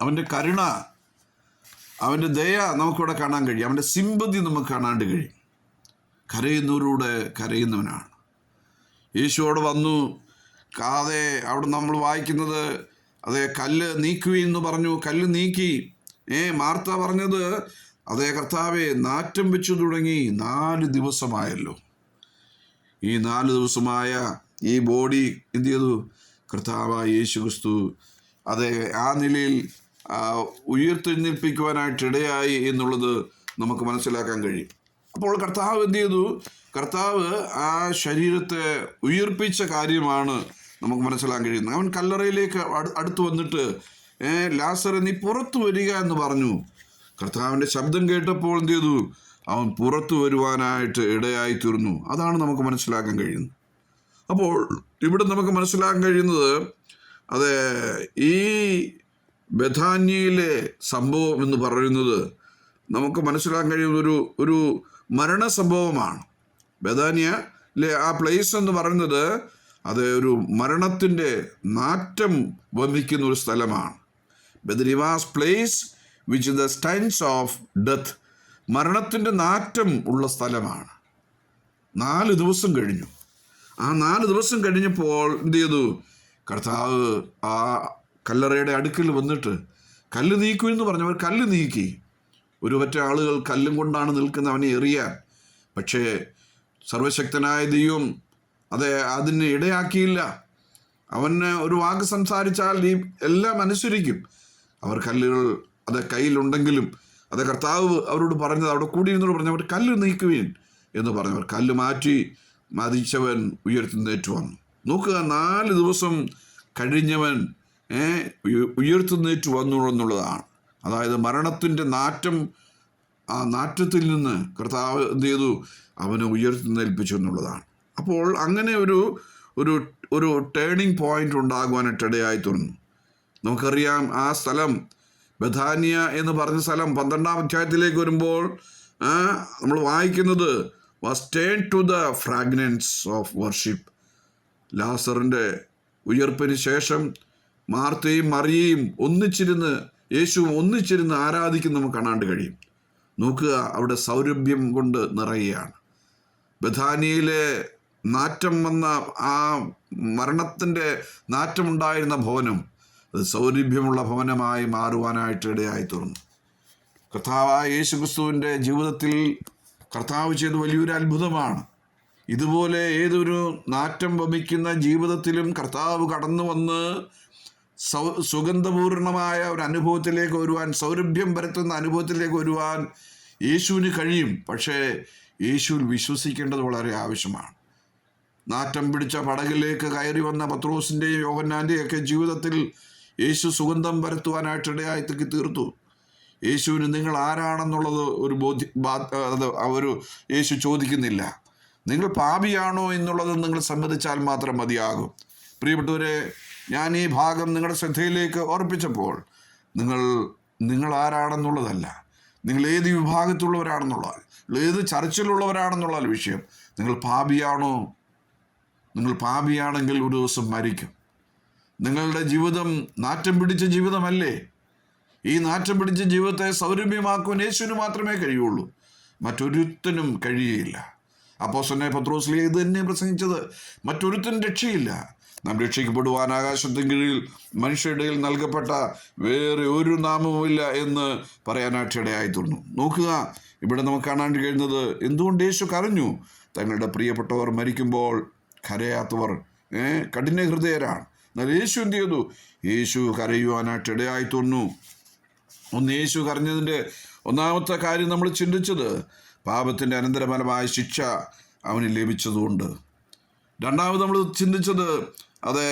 അവന്റെ കരുണ അവന്റെ ദയ നമുക്കിവിടെ കാണാൻ കഴിയും. അവന്റെ സിമ്പതി നമുക്ക് കാണാണ്ട് കഴിയും. കരയുന്നവരോട് കരയുന്നവനാണ്. യേശുവോട് വന്നു കാതെ അവിടെ നമ്മൾ വായിക്കുന്നത് അതെ കല്ല് നീക്കുവി എന്ന് പറഞ്ഞു. കല്ല് നീക്കി ഏ മാർത്ത പറഞ്ഞത് അതേ കർത്താവെ നാറ്റം വെച്ചു തുടങ്ങി നാല് ദിവസമായല്ലോ. ഈ നാല് ദിവസമായ ഈ ബോഡി എന്ത് ചെയ്തു? കർത്താവ യേശു ക്രിസ്തു അതെ ആ നിലയിൽ ഉയർത്തെഴുന്നേൽപ്പിക്കുവാനായിട്ട് ഇടയായി എന്നുള്ളത് നമുക്ക് മനസ്സിലാക്കാൻ കഴിയും. അപ്പോൾ കർത്താവ് എന്ത് ചെയ്തു? കർത്താവ് ആ ശരീരത്തെ ഉയർപ്പിച്ച കാര്യമാണ് നമുക്ക് മനസ്സിലാക്കാൻ കഴിയുന്നത്. അവൻ കല്ലറയിലേക്ക് അടു- അടുത്ത് വന്നിട്ട് ലാസർ നീ പുറത്തു വരിക എന്ന് പറഞ്ഞു. കർത്താവിന്റെ ശബ്ദം കേട്ടപ്പോൾ എന്ത് ചെയ്തു? അവൻ പുറത്തു വരുവാനായിട്ട് ഇടയായി തീർന്നു അതാണ് നമുക്ക് മനസ്സിലാക്കാൻ കഴിയുന്നത്. അപ്പോൾ ഇവിടെ നമുക്ക് മനസ്സിലാക്കാൻ കഴിയുന്നത് അത് ഈ ബഥാന്യയിലെ സംഭവം എന്ന് പറയുന്നത് നമുക്ക് മനസ്സിലാക്കാൻ കഴിയുന്ന ഒരു ഒരു മരണ സംഭവമാണ്. ബദാനിയയിലെ ആ പ്ലേസ് എന്ന് പറയുന്നത് അത് ഒരു മരണത്തിന്റെ നാറ്റം വമിക്കുന്ന ഒരു സ്ഥലമാണ്. Bethany was place which the stench of death മരണത്തിന്റെ നാറ്റം ഉള്ള സ്ഥലമാണ്. നാല് ദിവസം കഴിഞ്ഞു. ആ നാല് ദിവസം കഴിഞ്ഞപ്പോൾ എന്ത് ചെയ്തു? കർത്താവ് ആ കല്ലറയുടെ അടുക്കൽ വന്നിട്ട് കല്ല് നീക്കൂ എന്ന് പറഞ്ഞവർ കല്ല് നീക്കി. ഒരു പറ്റ ആളുകൾ കല്ലും കൊണ്ടാണ് നിൽക്കുന്നത് അവനെ എറിയാൻ. പക്ഷേ സർവശക്തനായ ദൈവം അതെ അതിന് ഇടയാക്കിയില്ല. അവന് ഒരു വാക്ക് സംസാരിച്ചാൽ ഈ എല്ലാം അനുസരിക്കും. അവർ കല്ലുകൾ അത് കയ്യിലുണ്ടെങ്കിലും അത് കർത്താവ് അവരോട് പറഞ്ഞത് അവിടെ കൂടിയിരുന്നോട് പറഞ്ഞവർ കല്ല് നീക്കുവീൻ എന്ന് പറഞ്ഞവർ കല്ല് മാറ്റി മതിച്ചവൻ ഉയർത്തുന്നേറ്റു വന്നു നോക്കുക നാല് ദിവസം കഴിഞ്ഞവൻ ഉയർത്തുന്നേറ്റു വന്നു എന്നുള്ളതാണ്. അതായത് മരണത്തിന്റെ നാറ്റം ആ നാറ്റത്തിൽ നിന്ന് കർത്താവ് എന്ത് ചെയ്തു? അവനെ ഉയർത്തുന്നേൽപ്പിച്ചു എന്നുള്ളതാണ്. അപ്പോൾ അങ്ങനെ ഒരു ഒരു ഒരു ടേണിംഗ് പോയിന്റ് ഉണ്ടാകുവാനായിട്ടിടയായി തീർന്നു നമുക്കറിയാം ആ സ്ഥലം ബഥാനിയ എന്ന് പറഞ്ഞ സ്ഥലം പന്ത്രണ്ടാം അധ്യായത്തിലേക്ക് വരുമ്പോൾ നമ്മൾ വായിക്കുന്നത് was turn to the fragrance of worship ലാസറിന്റെ ഉയർപ്പിന് ശേഷം മാർത്തയും മറിയയും ഒന്നിച്ചിരുന്ന് യേശുവും ഒന്നിച്ചിരുന്ന് ആരാധിക്കുന്ന നമുക്ക് കാണാണ്ട് കഴിയും. നോക്കുക അവിടെ സൗരഭ്യം കൊണ്ട് നിറയുകയാണ്. ബഥാനിയയിലെ നാറ്റം വന്ന ആ മരണത്തിന്റെ നാറ്റമുണ്ടായിരുന്ന ഭവനം അത് സൗരഭ്യമുള്ള ഭവനമായി മാറുവാനായിട്ട് ഇടയായി തീർന്നു കർത്താവായ യേശു ക്രിസ്തുവിന്റെ ജീവിതത്തിൽ കർത്താവ് ചെയ്ത വലിയൊരു അത്ഭുതമാണ്. ഇതുപോലെ ഏതൊരു നാറ്റം വമിക്കുന്ന ജീവിതത്തിലും കർത്താവ് കടന്നു വന്ന് സൗ സുഗന്ധപൂർണമായ ഒരു അനുഭവത്തിലേക്ക് വരുവാൻ സൗരഭ്യം പരത്തുന്ന അനുഭവത്തിലേക്ക് വരുവാൻ യേശുവിന് കഴിയും. പക്ഷേ യേശുവിൽ വിശ്വസിക്കേണ്ടത് വളരെ ആവശ്യമാണ്. നാറ്റം പിടിച്ച പടകിലേക്ക് കയറി വന്ന പത്രോസിന്റെയും യോഹന്നാന്റെയും ഒക്കെ ജീവിതത്തിൽ യേശു സുഗന്ധം പരത്തുവാനായിട്ട് ഇടയായിത്തേക്ക് തീർത്തു. യേശുവിന് നിങ്ങൾ ആരാണെന്നുള്ളത് ഒരു ബോധ്യ അത് ഒരു യേശു ചോദിക്കുന്നില്ല. നിങ്ങൾ പാപിയാണോ എന്നുള്ളത് നിങ്ങൾ സമ്മതിച്ചാൽ മാത്രം മതിയാകും. പ്രിയപ്പെട്ടവരെ ഞാൻ ഈ ഭാഗം നിങ്ങളുടെ ശ്രദ്ധയിലേക്ക് ഓർപ്പിച്ചപ്പോൾ നിങ്ങൾ നിങ്ങൾ ആരാണെന്നുള്ളതല്ല. നിങ്ങൾ ഏത് വിഭാഗത്തിലുള്ളവരാണെന്നുള്ള ഏത് ചർച്ചിലുള്ളവരാണെന്നുള്ള വിഷയം. നിങ്ങൾ പാപിയാണോ? നിങ്ങൾ പാപിയാണെങ്കിൽ ഒരു ദിവസം മരിക്കും. നിങ്ങളുടെ ജീവിതം നാറ്റം പിടിച്ച ജീവിതമല്ലേ? ഈ നാറ്റം പിടിച്ച ജീവിതത്തെ സൗരഭ്യമാക്കുവാൻ യേശുവിന് മാത്രമേ കഴിയുള്ളൂ. മറ്റൊരുത്തനും കഴിയുകയില്ല. അപ്പോൾ അപ്പോസന്നെ പത്രോസ്ലി ഇത് തന്നെ പ്രസംഗിച്ചത്. മറ്റൊരുത്തനും രക്ഷയില്ല. നാം രക്ഷിക്കപ്പെടുവാൻ ആകാശത്തിന് കീഴിൽ മനുഷ്യരുടെയിൽ നൽകപ്പെട്ട വേറെ ഒരു നാമവുമില്ല എന്ന് പറയാനായിട്ട് ഇടയായി തീർന്നു നോക്കുക ഇവിടെ നമുക്ക് കാണാൻ കഴിയുന്നത് എന്തുകൊണ്ട് യേശു കരഞ്ഞു? തങ്ങളുടെ പ്രിയപ്പെട്ടവർ മരിക്കുമ്പോൾ കരയാത്തവർ കഠിന ഹൃദയരാണ് എന്നാൽ യേശു എന്ത് ചെയ്തു യേശു കരയുവാനായിട്ട് ഇടയായി തോന്നു ഒന്ന് യേശു കരഞ്ഞതിന്റെ ഒന്നാമത്തെ കാര്യം നമ്മൾ ചിന്തിച്ചത് പാപത്തിന്റെ അനന്തരഫലമായ ശിക്ഷ അവന് ലഭിച്ചതുകൊണ്ട്. രണ്ടാമത് നമ്മൾ ചിന്തിച്ചത് അത്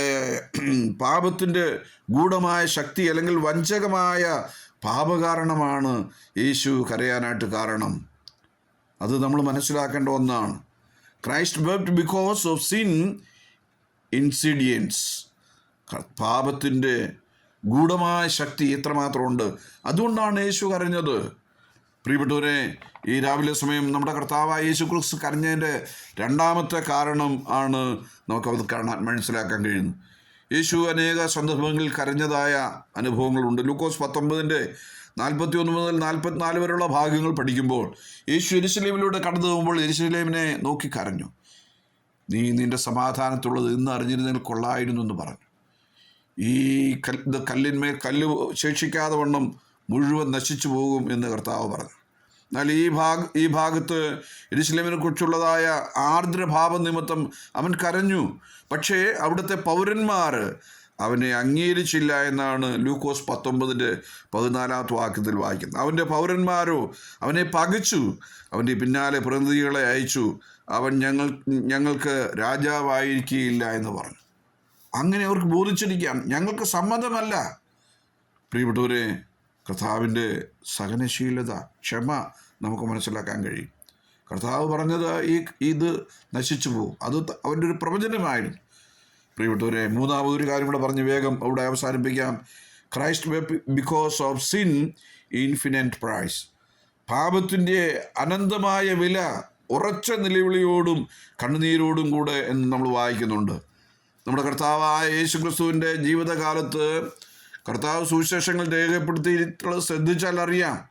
പാപത്തിന്റെ ഗൂഢമായ ശക്തി അല്ലെങ്കിൽ വഞ്ചകമായ പാപകാരണമാണ് യേശു കരയാനായിട്ട് കാരണം. അത് നമ്മൾ മനസ്സിലാക്കേണ്ട ഒന്നാണ്. Christ wept because of sin insidious. പാപത്തിന്റെ ഗൂഢമായ ശക്തി എത്രമാത്രമുണ്ട്? അതുകൊണ്ടാണ് യേശു കരഞ്ഞത്. പ്രിയപ്പെട്ടവരെ ഈ രാവിലെ സമയം നമ്മുടെ കർത്താവായ യേശു ക്രിസ്തു കരഞ്ഞതിന്റെ രണ്ടാമത്തെ കാരണം ആണ് നമുക്കത് കാണാൻ മനസ്സിലാക്കാൻ കഴിയുന്നത്. യേശു അനേക സന്ദർഭങ്ങളിൽ കരഞ്ഞതായ അനുഭവങ്ങളുണ്ട്. ലൂക്കോസ് പത്തൊമ്പതിന്റെ നാൽപ്പത്തി ഒന്ന് മുതൽ നാൽപ്പത്തിനാല് വരെയുള്ള ഭാഗങ്ങൾ പഠിക്കുമ്പോൾ യേശു എരിശിലേമിലൂടെ കടന്നു പോകുമ്പോൾ എരിശിലേമിനെ നോക്കി കരഞ്ഞു. നീ നിന്റെ സമാധാനത്തുള്ളത് ഇന്ന് അറിഞ്ഞിരുന്നെങ്കിൽ കൊള്ളായിരുന്നു എന്ന് പറഞ്ഞു. ഈ ഇത് കല്ലിന്മേൽ കല്ല് ശേഷിക്കാതെ വണ്ണം മുഴുവൻ നശിച്ചു പോകും എന്ന് കർത്താവ് പറഞ്ഞു. എന്നാൽ ഈ ഭാഗ ഈ ഭാഗത്ത് ഇരുസ്ലിമിനെ കുറിച്ചുള്ളതായ ആർദ്രഭാവ നിമിത്തം അവൻ കരഞ്ഞു. പക്ഷേ അവിടുത്തെ പൗരന്മാർ അവനെ അംഗീകരിച്ചില്ല എന്നാണ് ലൂക്കോസ് പത്തൊമ്പതിന്റെ പതിനാലാമത്തെ വാക്യത്തിൽ വായിക്കുന്നത്. അവന്റെ പൗരന്മാരോ അവനെ പകച്ചു. അവന്റെ പിന്നാലെ പ്രതിനിധികളെ അയച്ചു. അവൻ ഞങ്ങൾ ഞങ്ങൾക്ക് രാജാവായിരിക്കുകയില്ല എന്ന് പറഞ്ഞു. അങ്ങനെ അവർക്ക് ബോധിച്ചിരിക്കാം. ഞങ്ങൾക്ക് സമ്മതമല്ല. പ്രിയപ്പെട്ടവരെ കർത്താവിന്റെ സഹനശീലത ക്ഷമ നമുക്ക് മനസ്സിലാക്കാൻ കഴിയും. കർത്താവ് പറഞ്ഞത് ഈ ഇത് നശിച്ചു പോകും. അത് അവന്റെ ഒരു പ്രവചനമായിരുന്നു. പ്രിയപ്പെട്ടവരെ മൂന്നാമതൊരു കാര്യം കൂടെ പറഞ്ഞ് വേഗം അവിടെ അവസാനിപ്പിക്കാം. Christ because of sin infinite price. പാപത്തിന്റെ അനന്തമായ വില ഉറച്ച നിലവിളിയോടും കണ്ണുനീരോടും കൂടെ എന്ന് നമ്മൾ വായിക്കുന്നുണ്ട്. നമ്മുടെ കർത്താവായ യേശു ക്രിസ്തുവിന്റെ ജീവിതകാലത്ത് കർത്താവ് സുവിശേഷങ്ങൾ രേഖപ്പെടുത്തിയിട്ടുള്ളത് ശ്രദ്ധിച്ചാൽ അറിയാം.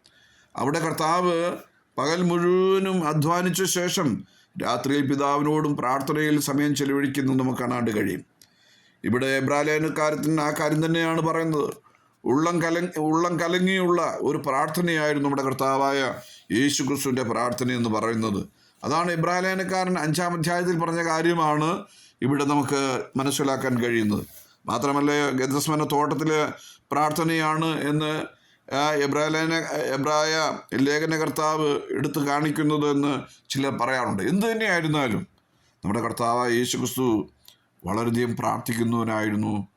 അവിടെ കർത്താവ് പകൽ മുഴുവനും അധ്വാനിച്ച ശേഷം രാത്രിയിൽ പിതാവിനോടും പ്രാർത്ഥനയിൽ സമയം ചെലവഴിക്കുന്നത് നമുക്ക് കാണാണ്ട് കഴിയും. ഇവിടെ എബ്രാലേനക്കാരത്തിന് ആ കാര്യം തന്നെയാണ് പറയുന്നത്. ഉള്ളം കല ഉള്ളം കലങ്ങിയുള്ള ഒരു പ്രാർത്ഥനയായിരുന്നു നമ്മുടെ കർത്താവായ യേശു ക്രിസ്തുവിന്റെ പ്രാർത്ഥന എന്ന് പറയുന്നത്. അതാണ് ഇബ്രാലേനക്കാരൻ അഞ്ചാം അധ്യായത്തിൽ പറഞ്ഞ കാര്യമാണ്. ഇവിടെ നമുക്ക് മനസ്സിലാക്കാൻ കഴിയുന്നത്. മാത്രമല്ല ഗതസ്മന തോട്ടത്തിലെ പ്രാർത്ഥനയാണ് എന്ന് എബ്രാലേന എബ്രായ ലേഖനകർത്താവ് എടുത്തു കാണിക്കുന്നത് എന്ന് ചിലർ പറയാറുണ്ട്. എന്തു തന്നെയായിരുന്നാലും നമ്മുടെ കർത്താവ് യേശു ക്രിസ്തു വളരെയധികം പ്രാർത്ഥിക്കുന്നവനായിരുന്നു.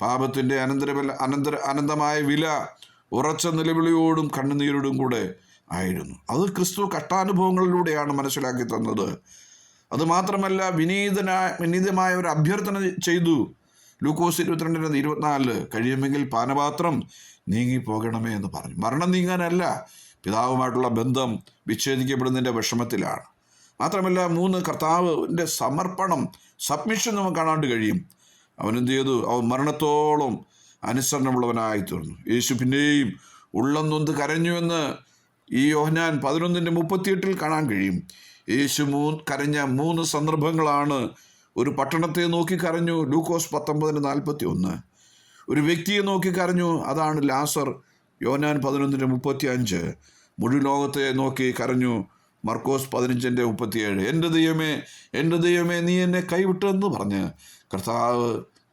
പാപത്തിന്റെ അനന്തര അനന്തര അനന്തമായ വില ഉറച്ച നിലവിളിയോടും കണ്ണുനീരോടും കൂടെ ആയിരുന്നു. അത് ക്രിസ്തു കഷ്ടാനുഭവങ്ങളിലൂടെയാണ് മനസ്സിലാക്കി തന്നത്. അത് മാത്രമല്ല വിനീതനായ വിനീതമായ ഒരു അഭ്യർത്ഥന ചെയ്തു. ലൂക്കോസ് ഇരുപത്തിരണ്ടിന് ഇരുപത്തിനാലിൽ കഴിയുമെങ്കിൽ പാനപാത്രം നീങ്ങിപ്പോകണമേ എന്ന് പറഞ്ഞു. മരണം നീങ്ങാനല്ല പിതാവുമായിട്ടുള്ള ബന്ധം വിച്ഛേദിക്കപ്പെടുന്നതിന്റെ വിഷമത്തിലാണ്. മാത്രമല്ല മൂന്ന് കർത്താവിന്റെ സമർപ്പണം സബ്മിഷൻ നമുക്ക് കാണാണ്ട് കഴിയും. അവൻ എന്ത് ചെയ്തു? അവൻ മരണത്തോളം അനുസരണമുള്ളവനായി തീർന്നു യേശു പിന്നെയും ഉള്ളം കരഞ്ഞുവെന്ന് ഈ യോഹനാൻ പതിനൊന്നിന്റെ മുപ്പത്തിയെട്ടിൽ കാണാൻ കഴിയും. യേശു മൂ കരഞ്ഞ മൂന്ന് സന്ദർഭങ്ങളാണ് ഒരു പട്ടണത്തെ നോക്കി കരഞ്ഞു ലൂക്കോസ് പത്തൊമ്പതിന് നാൽപ്പത്തി ഒന്ന് ഒരു വ്യക്തിയെ നോക്കി കരഞ്ഞു അതാണ് ലാസർ യോനാൻ പതിനൊന്നിന് മുപ്പത്തി അഞ്ച് മുഴു ലോകത്തെ നോക്കി കരഞ്ഞു മർക്കോസ് പതിനഞ്ചിന്റെ മുപ്പത്തിയേഴ്. എന്റെ ദൈവമേ എന്റെ ദൈവമേ നീ എന്നെ കൈവിട്ടെന്ന് പറഞ്ഞ് കർത്താവ്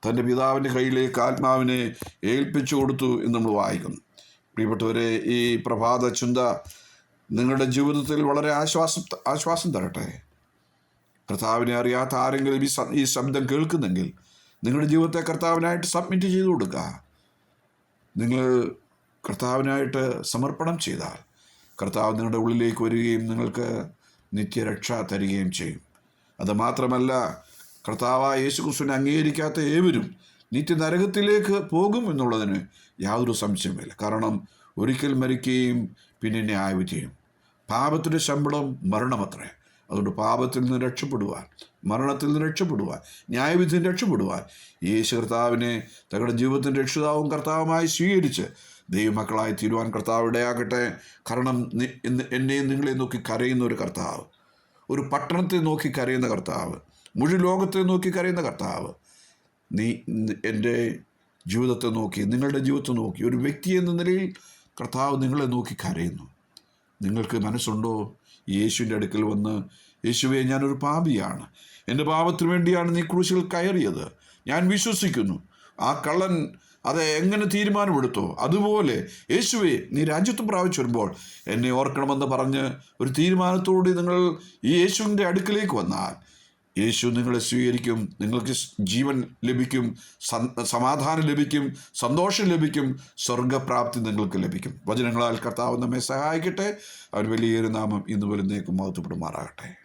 തന്റെ പിതാവിന്റെ കയ്യിലേക്ക് ആത്മാവിനെ ഏൽപ്പിച്ചു കൊടുത്തു എന്ന് നമ്മൾ വായിക്കുന്നു. പ്രിയപ്പെട്ടവരെ ഈ പ്രഭാത ചിന്ത നിങ്ങളുടെ ജീവിതത്തിൽ വളരെ ആശ്വാസം ആശ്വാസം തരട്ടെ. കർത്താവിനെ അറിയാത്ത ആരെങ്കിലും ഈ ഈ ശബ്ദം കേൾക്കുന്നെങ്കിൽ നിങ്ങളുടെ ജീവിതത്തെ കർത്താവിനായിട്ട് സബ്മിറ്റ് ചെയ്തു കൊടുക്കുക. നിങ്ങൾ കർത്താവിനായിട്ട് സമർപ്പണം ചെയ്താൽ കർത്താവ് നിങ്ങളുടെ ഉള്ളിലേക്ക് വരികയും നിങ്ങൾക്ക് നിത്യരക്ഷ തരികയും ചെയ്യും. അത് മാത്രമല്ല കർത്താവായ യേശു ക്രിസ്തുവിനെ അംഗീകരിക്കാത്ത ഏവരും നിത്യനരകത്തിലേക്ക് പോകും എന്നുള്ളതിന് യാതൊരു സംശയമില്ല കാരണം ഒരിക്കൽ മരിക്കുകയും പിന്നെ ന്യായവിധിയും പാപത്തിന്റെ ശമ്പളം മരണമത്രേ. അതുകൊണ്ട് പാപത്തിൽ നിന്ന് രക്ഷപ്പെടുവാൻ മരണത്തിൽ നിന്ന് രക്ഷപ്പെടുവാൻ ന്യായവിധിയിൽ നിന്ന് രക്ഷപ്പെടുവാൻ യേശു കർത്താവിനെ തങ്ങളുടെ ജീവിതത്തിന്റെ രക്ഷിതാവും കർത്താവുമായി സ്വീകരിച്ച് ദൈവമക്കളായി തീരുവാൻ കർത്താവ് ഇടയാകട്ടെ. കാരണം എന്നെയും നിങ്ങളെ നോക്കി കരയുന്ന ഒരു കർത്താവ് ഒരു പട്ടണത്തെ നോക്കി കരയുന്ന കർത്താവ് മുഴു ലോകത്തെ നോക്കി കരയുന്ന കർത്താവ് നീ എന്റെ ജീവിതത്തെ നോക്കി നിങ്ങളുടെ ജീവിതത്തെ നോക്കി ഒരു വ്യക്തി എന്ന നിലയിൽ കർത്താവ് നിങ്ങളെ നോക്കി കരയുന്നു. നിങ്ങൾക്ക് മനസ്സുണ്ടോ? യേശുവിന്റെ അടുക്കൽ വന്ന് യേശുവെ ഞാനൊരു പാപിയാണ്. എന്റെ പാപത്തിന് വേണ്ടിയാണ് നീ ക്രൂശിൽ കയറിയത്. ഞാൻ വിശ്വസിക്കുന്നു. ആ കള്ളൻ അത് എങ്ങനെ തീരുമാനമെടുത്തോ? അതുപോലെ യേശുവെ നീ രാജ്യത്വം പ്രാപിച്ചു വരുമ്പോൾ എന്നെ ഓർക്കണമെന്ന് പറഞ്ഞ് ഒരു തീരുമാനത്തോടെ നിങ്ങൾ ഈ യേശുവിന്റെ അടുക്കിലേക്ക് വന്നാൽ. യേശു നിങ്ങളെ സ്വീകരിക്കും. നിങ്ങൾക്ക് ജീവൻ ലഭിക്കും. സമാധാനം ലഭിക്കും. സന്തോഷം ലഭിക്കും. സ്വർഗപ്രാപ്തി നിങ്ങൾക്ക് ലഭിക്കും. വചനങ്ങളാൽ കർത്താവ് നമ്മെ സഹായിക്കട്ടെ. അവൻ വലിയൊരു നാമം ഇന്ന് വരുന്നേക്കും മഹത്വപ്പെടുമാറാകട്ടെ.